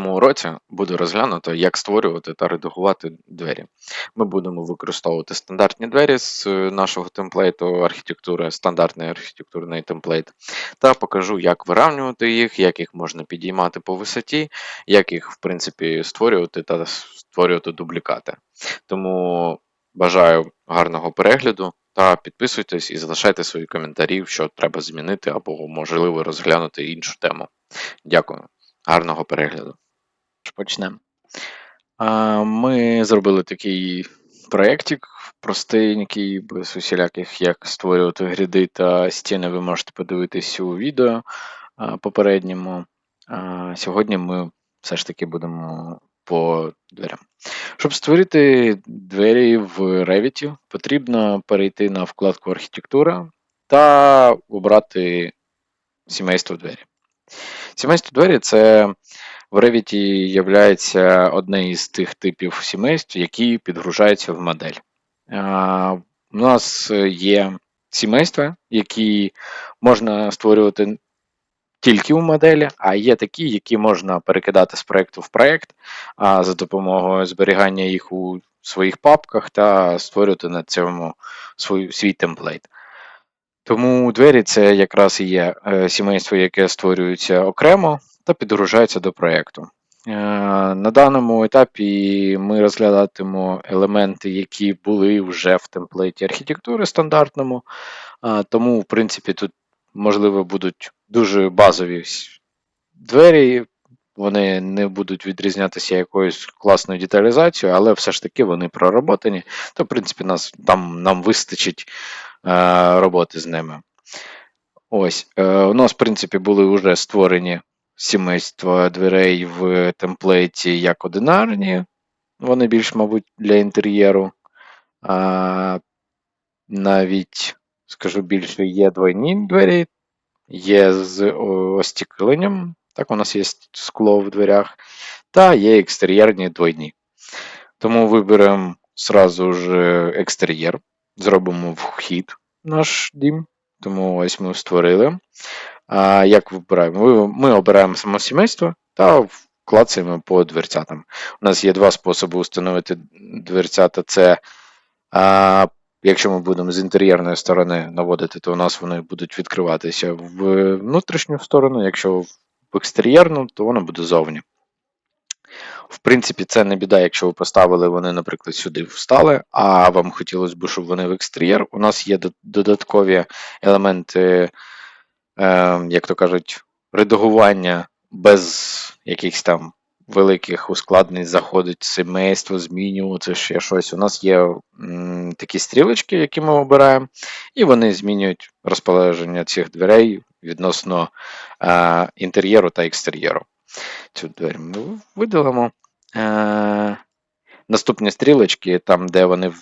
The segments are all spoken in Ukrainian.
цьому уроці буде розглянуто, як створювати та редагувати двері. Ми будемо використовувати стандартні двері з е, нашого темплейту архітектури, стандартний архітектурний темплейт, та покажу, як виравнювати їх, як їх можна підіймати по висоті, як їх, в принципі, створювати та створювати дублікати. Тому бажаю гарного перегляду та підписуйтесь і залишайте свої коментарі, що треба змінити або, можливо, розглянути іншу тему. Дякую. Гарного перегляду. Почнемо. Ми зробили такий проєктик простенький, без усіляких, як створювати гряди та стіни, ви можете подивитись у відео попередньому. Сьогодні ми все ж таки будемо по дверям. Щоб створити двері в Revit, потрібно перейти на вкладку Архітектура та обрати сімейство двері. Сімейство двері це в Revit є одне із тих типів сімейств, які підгружаються в модель. У нас є сімейства, які можна створювати тільки у моделі, а є такі, які можна перекидати з проєкту в проєкт за допомогою зберігання їх у своїх папках та створювати на цьому свій, свій темплейт. Тому двері це якраз і є е, сімейство, яке створюється окремо та підгружається до проєкту. Е, на даному етапі ми розглядатимемо елементи, які були вже в темплейті архітектури стандартному, тому, в принципі, тут, можливо, будуть дуже базові двері, вони не будуть відрізнятися якоюсь класною деталізацією, але все ж таки вони проработані, то, в принципі, нас, там нам вистачить е, роботи з ними. Ось, е, У нас, в принципі, були вже створені сімейства дверей в темплейті як одинарні, вони більш, мабуть, для інтер'єру. А, Навіть, скажу більше, є двойні двері, є з остікленням, так, у нас є скло в дверях, та є екстер'єрні двойні. Тому виберемо зразу ж екстер'єр, зробимо вхід наш дім. Тому ось ми створили. Як вибираємо? Ми обираємо само сімейство та вклацаємо по дверцятам. У нас є два способи встановити дверцята. Це а, якщо ми будемо з інтер'єрної сторони наводити, то у нас вони будуть відкриватися в внутрішню сторону. Якщо в екстер'єрну, то воно буде зовні. В принципі, це не біда, якщо ви поставили вони, наприклад, сюди встали, а вам хотілося б, щоб вони в екстер'єр. У нас є додаткові елементи, е, як то кажуть, редагування без якихось там великих ускладнень, заходить семейство, змінювати ще щось. У нас є такі стрілочки, які ми обираємо, і вони змінюють розположення цих дверей відносно е, інтер'єру та екстер'єру. Цю двері ми видалимо. Е, Наступні стрілочки, там, де вони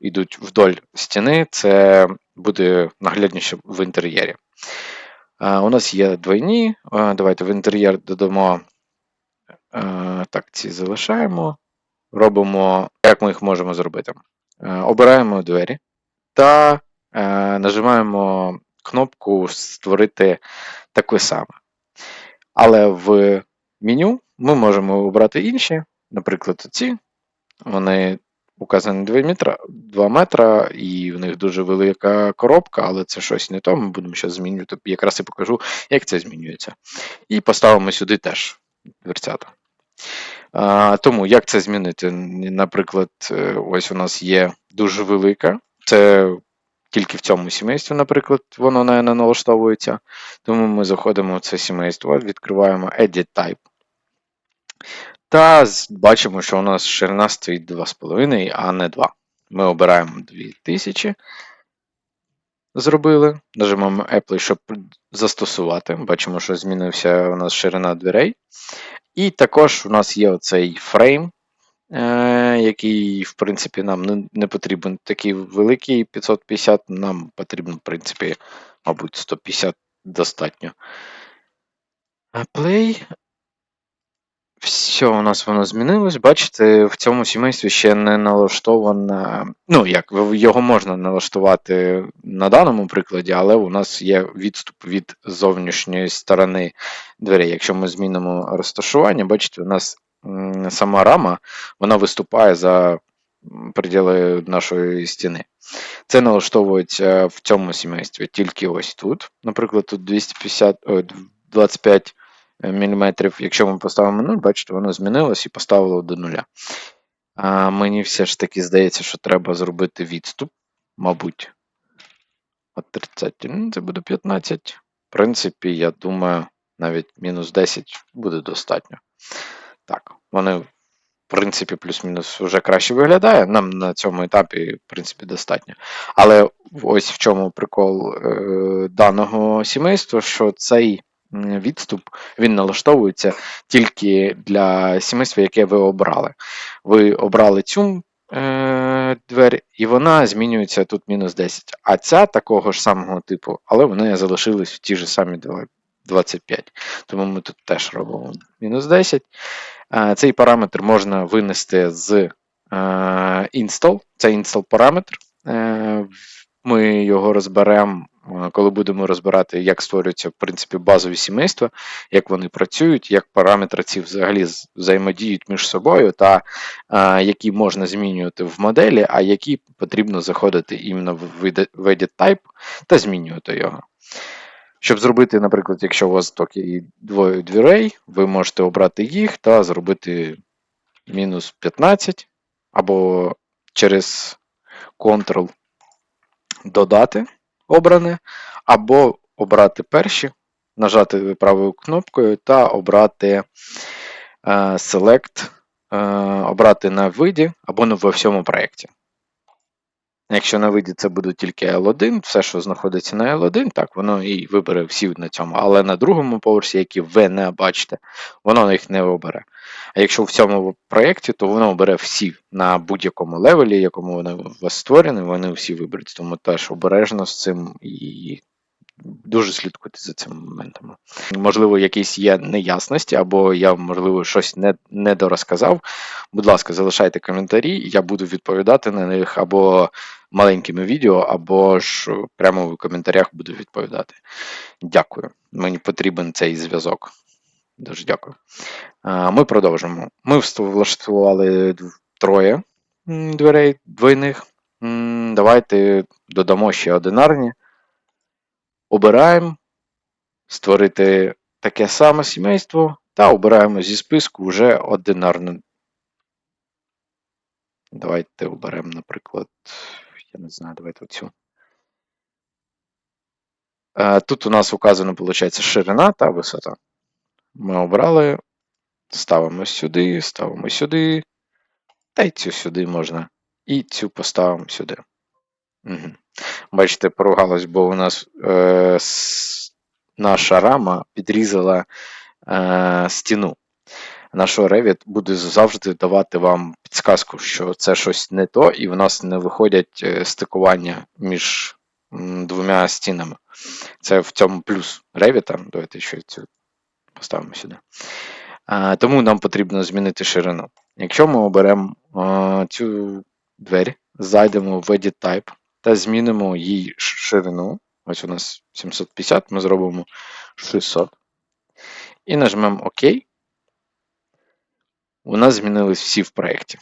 йдуть вдоль стіни, це буде наглядніше в інтер'єрі. У нас є двойні. Давайте в інтер'єр додамо. Так, ці залишаємо. Робимо, як ми їх можемо зробити. Обираємо двері та е, нажимаємо кнопку Створити таке саме. Але в меню ми можемо обрати інші, наприклад, ці. Вони указані 2 метра, 2 метра, і в них дуже велика коробка, але це щось не то. Ми будемо зараз змінювати. Якраз і покажу, як це змінюється. І поставимо сюди теж дверцята. А, Тому як це змінити? Наприклад, е, ось у нас є дуже велика. Це тільки в цьому сімействі, наприклад, воно не налаштовується. Тому ми заходимо в це сімейство, відкриваємо Edit Type. Та бачимо, що у нас ширина стоїть 2,5, а не 2. Ми обираємо 2000. Зробили. Нажимаємо Apply, щоб застосувати. Бачимо, що змінився у нас ширина дверей. І також у нас є оцей фрейм, Е, який, в принципі, нам не потрібен такий великий 550, нам потрібно, в принципі, мабуть, 150 достатньо. Play. Все, у нас воно змінилось. Бачите, в цьому сімействі ще не налаштоване. Ну, як його можна налаштувати на даному прикладі, але у нас є відступ від зовнішньої сторони дверей. Якщо ми змінимо розташування, бачите, у нас сама рама вона виступає за приділи нашої стіни. Це налаштовується в цьому сімействі тільки ось тут. Наприклад, тут 250, 25 мм. Якщо ми поставимо 0, бачите, воно змінилось і поставило до нуля. А мені все ж таки здається, що треба зробити відступ, мабуть. От 30, ну, це буде 15. В принципі, я думаю, навіть мінус 10 буде достатньо. Так, вони, в принципі, плюс-мінус вже краще виглядає. Нам на цьому етапі, в принципі, достатньо. Але ось в чому прикол е, даного сімейства, що цей відступ він налаштовується тільки для сімейства, яке ви обрали. Ви обрали цю е, двері, і вона змінюється тут мінус 10. А ця такого ж самого типу, але вони залишились в ті ж самі 25. Тому ми тут теж робимо мінус 10. Е, Цей параметр можна винести з е, install. Це install параметр. Е, Ми його розберемо, коли будемо розбирати, як створюються в принципі базові сімейства, як вони працюють, як параметри ці взагалі взаємодіють між собою, та е, які можна змінювати в моделі, а які потрібно заходити іменно в edit type та змінювати його. Щоб зробити, наприклад, якщо у вас токи двоє дверей, ви можете обрати їх та зробити мінус 15, або через Ctrl додати обране, або обрати перші, нажати правою кнопкою та обрати е, Select, е, обрати на виді або на всьому проєкті. Якщо на виді це буде тільки L1, все, що знаходиться на L1, так, воно і вибере всі на цьому. Але на другому поверсі, які ви не бачите, воно їх не обере. А якщо в цьому проєкті, то воно обере всі на будь-якому левелі, якому вони у вас створені, вони всі виберуть. Тому теж обережно з цим і дуже слідкуйте за цими моментами. Можливо, якісь є неясності, або я, можливо, щось не, не дорозказав. Будь ласка, залишайте коментарі, я буду відповідати на них або маленькими відео, або ж прямо в коментарях буду відповідати. Дякую. Мені потрібен цей зв'язок. Дуже дякую. Ми продовжимо. Ми влаштували троє дверей двойних. Давайте додамо ще одинарні. Обираємо створити таке саме сімейство та обираємо зі списку вже одинарне. Давайте оберемо, наприклад, я не знаю, давайте оцю. Е, Тут у нас указано, виходить, ширина та висота. Ми обрали, ставимо сюди, ставимо сюди, та й цю сюди можна. І цю поставимо сюди. Угу. Бачите, поругалось, бо у нас е, наша рама підрізала е, стіну. Наш Revit буде завжди давати вам підсказку, що це щось не то, і в нас не виходять е, стикування між двома стінами. Це в цьому плюс Revit. Давайте ще цю поставимо сюди. Тому нам потрібно змінити ширину. Якщо ми оберемо цю двері, зайдемо в Edit Type та змінимо її ширину. Ось у нас 750, ми зробимо 600. І нажмемо ОК. У нас змінились всі в проєкті.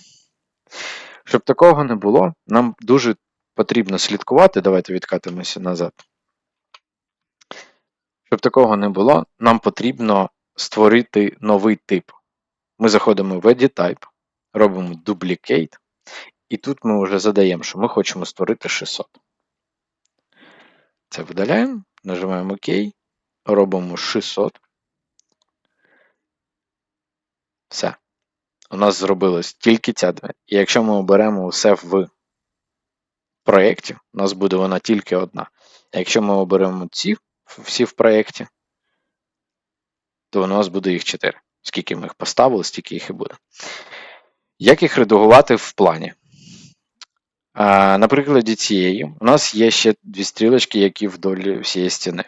Щоб такого не було, нам дуже потрібно слідкувати. Давайте відкатимося назад. Щоб такого не було, нам потрібно створити новий тип. Ми заходимо в Edit Type, робимо Duplicate, і тут ми вже задаємо, що ми хочемо створити 600. Це видаляємо, нажимаємо ОК, робимо 600. Все. У нас зробилась тільки ця двері. І якщо ми оберемо все в проєкті, у нас буде вона тільки одна. А якщо ми оберемо ці всі в проєкті, то у нас буде їх 4. Скільки ми їх поставили, стільки їх і буде. Як їх редагувати в плані? А, на прикладі цієї, у нас є ще дві стрілочки, які вдоль всієї стіни.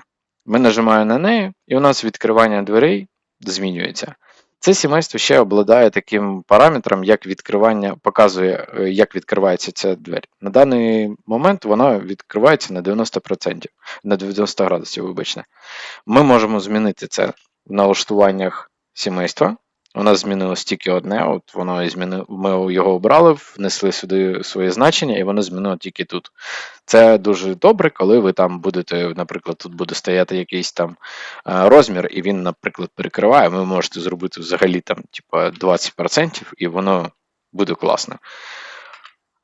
Ми нажимаємо на неї, і у нас відкривання дверей змінюється. Це сімейство ще обладає таким параметром, як відкривання, показує, е, як відкривається ця двері. На даний момент вона відкривається на 90%, на 90 градусів, вибачте. Ми можемо змінити це в налаштуваннях сімейства. У нас змінилось тільки одне, от воно і змінило, ми його обрали, внесли сюди своє значення, і воно змінило тільки тут. Це дуже добре, коли ви там будете, наприклад, тут буде стояти якийсь там е, розмір, і він, наприклад, перекриває. Ви можете зробити взагалі там, типа, 20%, і воно буде класно.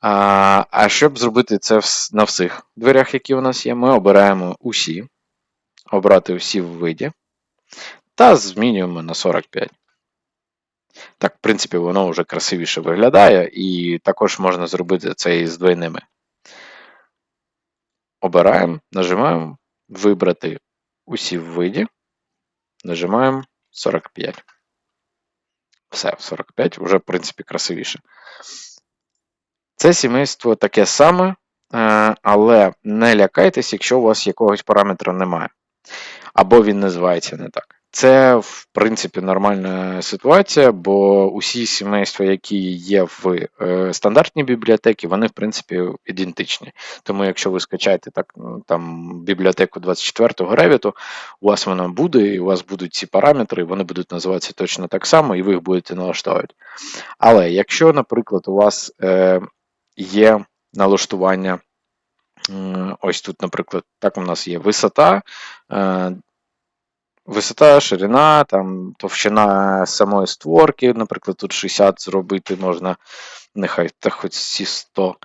А а щоб зробити це на всіх дверях, які у нас є, ми обираємо усі, обрати усі в виді, та змінюємо на 45. Так, в принципі, воно вже красивіше виглядає, і також можна зробити це із двойними. Обираємо, нажимаємо Вибрати усі в виді. Нажимаємо 45. Все, 45 вже, в принципі, красивіше. Це сімейство таке саме, е, але не лякайтесь, якщо у вас якогось параметру немає. Або він називається не так. Це, в принципі, нормальна ситуація, бо усі сімейства, які є в е, стандартній бібліотеці, вони, в принципі, ідентичні. Тому, якщо ви скачаєте так, там, бібліотеку 24-го Revit, у вас вона буде, і у вас будуть ці параметри, вони будуть називатися точно так само, і ви їх будете налаштовувати. Але якщо, наприклад, у вас е, є налаштування, ось тут, наприклад, так у нас є висота. Висота, ширина, там, товщина самої створки, наприклад, тут 60 зробити можна, нехай та хоч ці 100.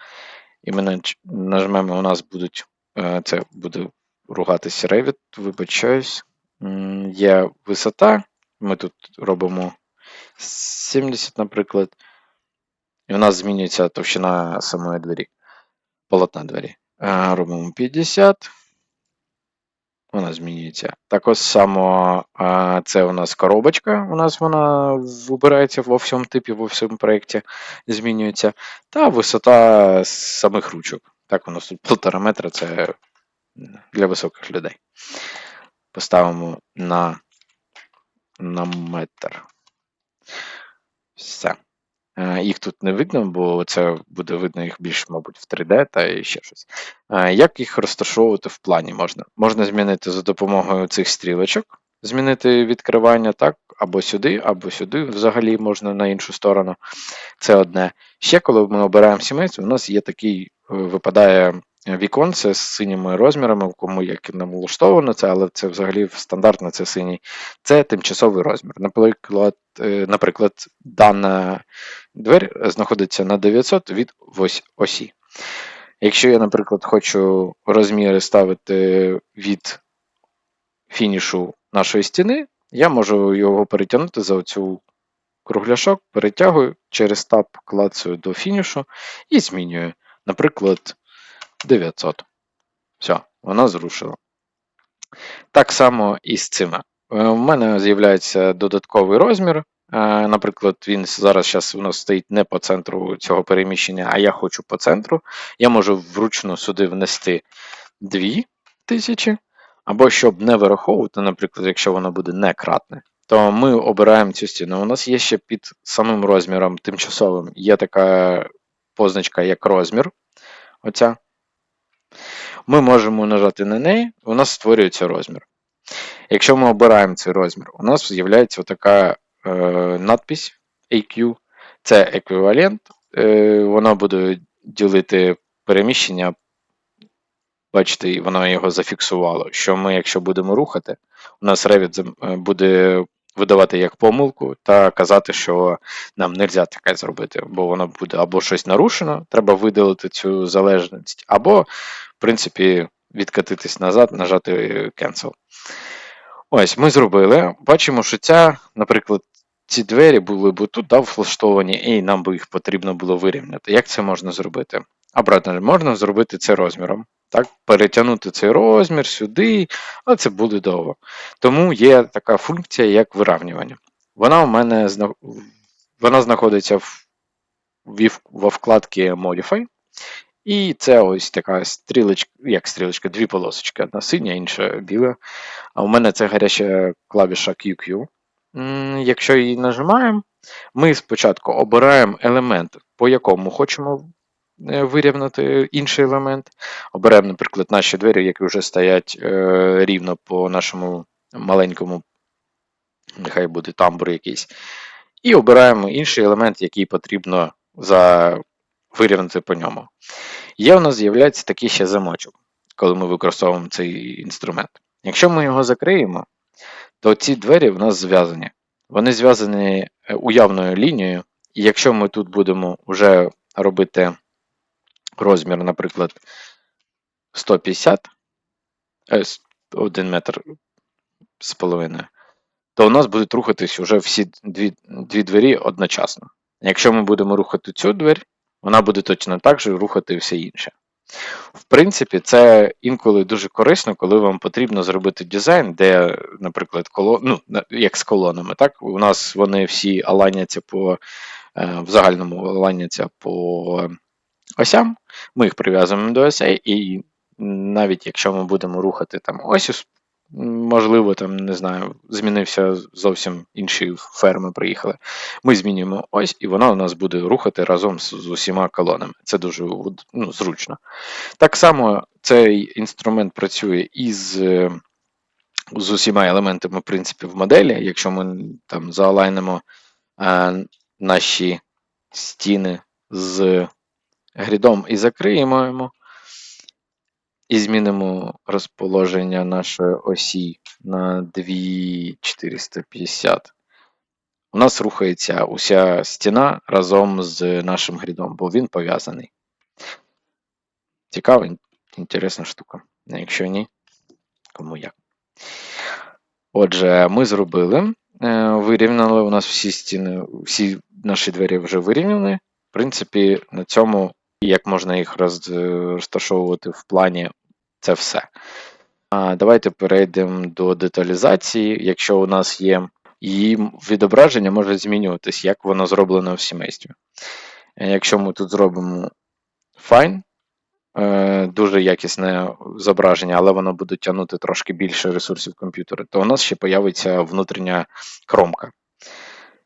І ми нажмемо, у нас будуть, е, це буде ругатися Revit, вибачаюсь. Є висота, ми тут робимо 70, наприклад. І у нас змінюється товщина самої двері, полотна двері. Е, робимо 50 вона змінюється. Також само це у нас коробочка, у нас вона вибирається во всьому типі, во всьому проєкті змінюється. Та висота самих ручок. Так, у нас тут полтора метра це для високих людей. Поставимо на, на метр. Все. Е, їх тут не видно, бо це буде видно їх більш, мабуть, в 3D та ще щось. Е, як їх розташовувати в плані можна? Можна змінити за допомогою цих стрілочок, змінити відкривання так, або сюди, або сюди, взагалі можна на іншу сторону. Це одне. Ще коли ми обираємо сімейство, у нас є такий, е, випадає віконце з синіми розмірами, кому як нам влаштовано це, але це взагалі стандартно це синій. Це тимчасовий розмір. Наприклад, наприклад, дана Двері знаходиться на 900 від осі. Якщо я, наприклад, хочу розміри ставити від фінішу нашої стіни, я можу його перетягнути за оцю кругляшок, перетягую через таб клацаю до фінішу і змінюю, наприклад, 900. Все, вона зрушила. Так само і з цими. У е, мене з'являється додатковий розмір. Наприклад, він зараз зараз нас стоїть не по центру цього переміщення, а я хочу по центру. Я можу вручну сюди внести 2000, або щоб не вираховувати, наприклад, якщо воно буде не кратне, то ми обираємо цю стіну. У нас є ще під самим розміром тимчасовим є така позначка, як розмір. Оця. Ми можемо нажати на неї, у нас створюється розмір. Якщо ми обираємо цей розмір, у нас з'являється така Е, надпись AQ. Це еквівалент. Е, Вона буде ділити переміщення. Бачите, воно його зафіксувало. Що ми, якщо будемо рухати, у нас Revit е, буде видавати як помилку та казати, що нам не можна таке зробити, бо воно буде або щось нарушено, треба видалити цю залежність, або, в принципі, відкатитись назад, нажати Cancel. Ось, ми зробили. Бачимо, що ця, наприклад, ці двері були б тут да, влаштовані, і нам би їх потрібно було вирівняти. Як це можна зробити? Обратно можна зробити це розміром. Так, Перетягнути цей розмір сюди, а це буде довго. Тому є така функція, як виравнювання. Вона у мене вона знаходиться в, во вкладці Modify. І це ось така стрілочка, як стрілочка, дві полосочки, одна синя, інша біла. А у мене це гаряча клавіша QQ. Якщо її нажимаємо, ми спочатку обираємо елемент, по якому хочемо е, вирівняти інший елемент. Оберемо, наприклад, наші двері, які вже стоять е, рівно по нашому маленькому, нехай буде тамбур якийсь. І обираємо інший елемент, який потрібно за вирівняти по ньому. Є у нас з'являється такий ще замочок, коли ми використовуємо цей інструмент. Якщо ми його закриємо, то ці двері в нас зв'язані. Вони зв'язані е, уявною лінією, і якщо ми тут будемо вже робити розмір, наприклад, 150, 1 метр з половиною, то у нас будуть рухатись вже всі дві, дві двері одночасно. Якщо ми будемо рухати цю двері, вона буде точно так же рухати все інше. В принципі, це інколи дуже корисно, коли вам потрібно зробити дизайн, де, наприклад, коло... ну, як з колонами. так? У нас вони всі аланяться по е, в загальному аланяться по осям. Ми їх прив'язуємо до осей, і навіть якщо ми будемо рухати там ось можливо, там, не знаю, змінився зовсім інші ферми приїхали. Ми змінюємо ось, і вона у нас буде рухати разом з, з усіма колонами. Це дуже ну, зручно. Так само цей інструмент працює із. З усіма елементами, в принципі, в моделі. Якщо ми там заалайнимо е, наші стіни з грідом і закриємо, і змінимо розположення нашої осі на 2450. У нас рухається уся стіна разом з нашим грідом, бо він пов'язаний. Цікава, інтересна штука. Якщо ні, кому як. Отже, ми зробили, е, вирівняли у нас всі стіни, всі наші двері вже вирівняні. В принципі, на цьому, як можна їх розташовувати в плані, це все. Давайте перейдемо до деталізації. Якщо у нас є її відображення, може змінюватись, як воно зроблено в сімействі. Е, якщо ми тут зробимо Fine, е, дуже якісне зображення, але воно буде тягнути трошки більше ресурсів комп'ютера, то у нас ще появиться внутрішня кромка.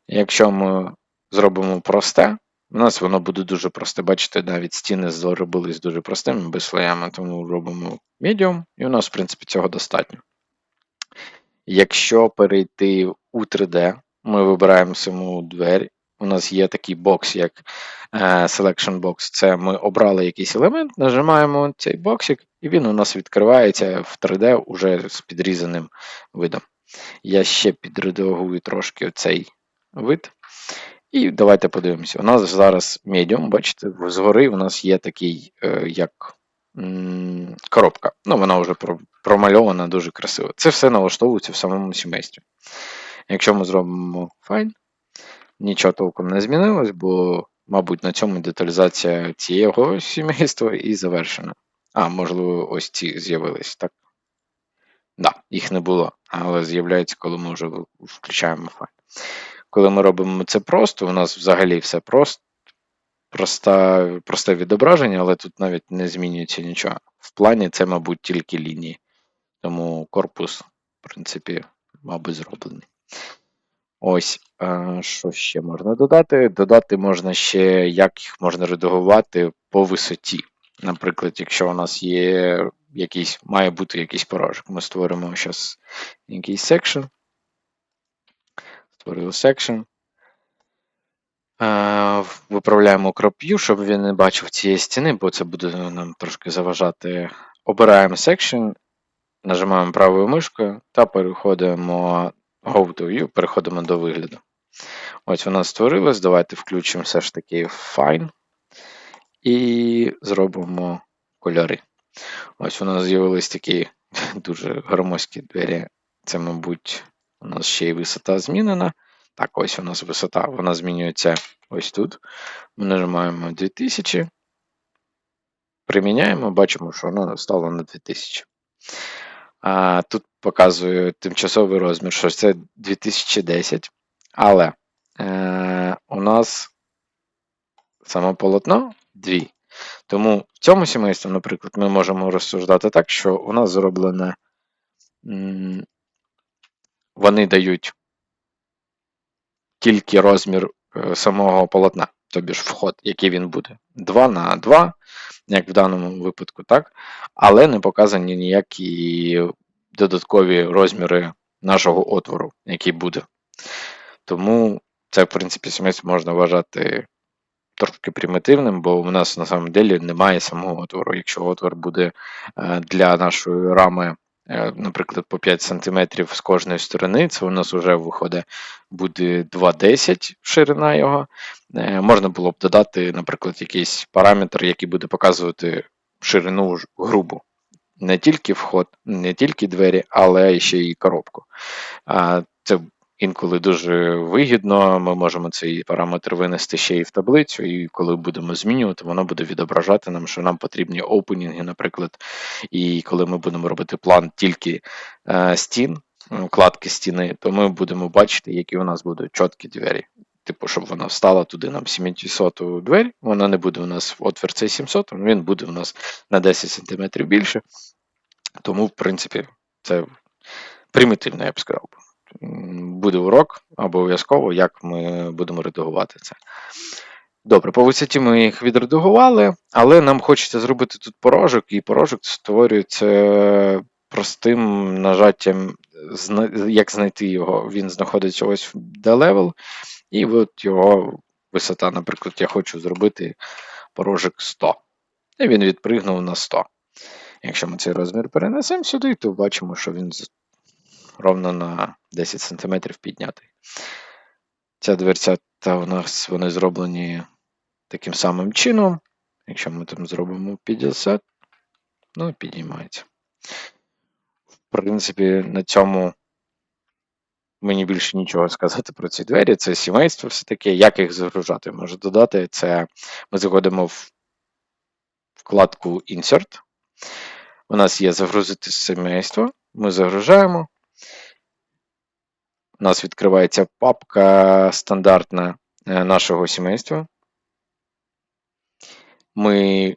Якщо ми зробимо просте, у нас воно буде дуже просте. Бачите, навіть стіни зробились дуже простими, без слоями, тому робимо medium, і у нас, в принципі, цього достатньо. Якщо перейти у 3D, ми вибираємо саму двері. У нас є такий бокс, як е, Selection Box. Це ми обрали якийсь елемент, нажимаємо цей боксик, і він у нас відкривається в 3D уже з підрізаним видом. Я ще підредагую трошки цей вид. І давайте подивимося. У нас зараз медіум, бачите, згори у нас є такий, е, як коробка. Ну, вона вже промальована дуже красиво. Це все налаштовується в самому сімействі. Якщо ми зробимо файн, нічого толком не змінилось, бо, мабуть, на цьому деталізація цього сімейства і завершена. А, можливо, ось ці з'явились, так? Да, їх не було, але з'являється, коли ми вже включаємо файн. Коли ми робимо це просто, у нас взагалі все просто, проста, просте відображення, але тут навіть не змінюється нічого. В плані це, мабуть, тільки лінії. Тому корпус, в принципі, мабуть, зроблений. Ось, що ще можна додати? Додати можна ще, як їх можна редагувати по висоті. Наприклад, якщо у нас є якийсь, має бути якийсь порожок, ми створимо зараз якийсь секшн. Створили section. Виправляємо view, щоб він не бачив цієї стіни, бо це буде нам трошки заважати. Обираємо section, нажимаємо правою мишкою та переходимо Go to View, переходимо до вигляду. Ось вона створилась. Давайте включимо все ж таки Fine і зробимо кольори. Ось у нас з'явились такі дуже громоздкі двері. Це, мабуть, у нас ще й висота змінена. Так, ось у нас висота, вона змінюється ось тут. Ми нажимаємо 2000. Приміняємо, бачимо, що воно стало на 2000. А, Тут показую тимчасовий розмір, що це 2010. Але е, у нас саме полотно 2. Тому в цьому сімействі, наприклад, ми можемо розсуждати так, що у нас зроблене вони дають тільки розмір е, самого полотна, тобі ж вход, який він буде. 2 на 2, як в даному випадку, так? Але не показані ніякі додаткові розміри нашого отвору, який буде. Тому це, в принципі, сімейство можна вважати трошки примітивним, бо у нас на самом деле немає самого отвору. Якщо отвор буде е, для нашої рами, наприклад, по 5 см з кожної сторони, це у нас вже виходить буде 2,10 ширина його. Е, Можна було б додати, наприклад, якийсь параметр, який буде показувати ширину грубу. Не тільки вход, не тільки двері, але ще й коробку. Це інколи дуже вигідно. Ми можемо цей параметр винести ще і в таблицю, і коли будемо змінювати, воно буде відображати нам, що нам потрібні опенінги, наприклад. І коли ми будемо робити план тільки е, стін, кладки стіни, то ми будемо бачити, які у нас будуть чіткі двері. Типу, щоб вона встала туди нам 700 двері, вона не буде у нас отвір цей 700, він буде у нас на 10 см більше. Тому, в принципі, це примітивно, я б сказав. Буде урок обов'язково, як ми будемо редагувати це. Добре, по висоті ми їх відредагували, але нам хочеться зробити тут порожок, і порожок створюється простим нажаттям, як знайти його. Він знаходиться ось в D-level, і от його висота, наприклад, я хочу зробити порожок 100. І він відпригнув на 100. Якщо ми цей розмір перенесемо сюди, то бачимо, що він ровно на 10 см піднятий. Ця дверцята у нас вони зроблені таким самим чином. Якщо ми там зробимо 50, ну, підіймається. В принципі, на цьому мені більше нічого сказати про ці двері. Це сімейство все таке. Як їх загружати? Можу додати, це ми заходимо в вкладку Insert. У нас є загрузити сімейство. Ми загружаємо. У нас відкривається папка стандартна е, нашого сімейства. Ми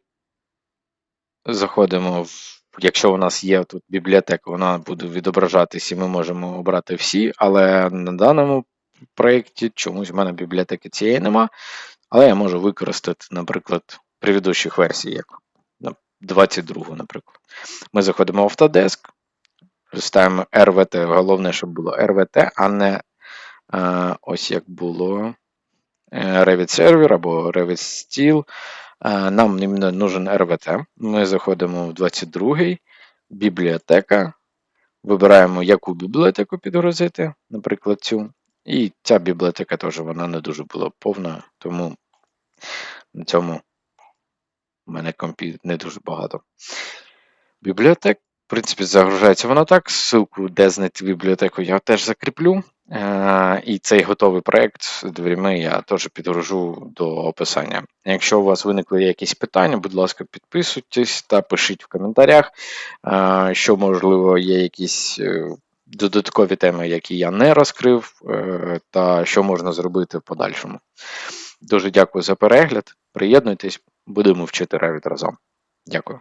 заходимо в. Якщо у нас є тут бібліотека, вона буде відображатись, і ми можемо обрати всі, але на даному проєкті чомусь в мене бібліотеки цієї нема. Але я можу використати, наприклад, предыдущих версій, як на 22, наприклад. Ми заходимо в Autodesk, ставимо RVT. Головне, щоб було RVT, а не е, ось як було е, Revit Server або Revit Steel. Е, Нам нужен RVT. Ми заходимо в 22-й, бібліотека. Вибираємо, яку бібліотеку підгрузити, наприклад, цю. І ця бібліотека теж вона не дуже була повна, тому на цьому в мене компі не дуже багато. Бібліотек, принципі, загружається воно так. Ссылку, де знайти бібліотеку, я теж закріплю. Е, І цей готовий проєкт з дверима я теж підгружу до описання. Якщо у вас виникли якісь питання, будь ласка, підписуйтесь та пишіть в коментарях, е, що, можливо, є якісь е, додаткові теми, які я не розкрив, та що можна зробити в подальшому. Дуже дякую за перегляд. Приєднуйтесь, будемо вчити Revit разом. Дякую.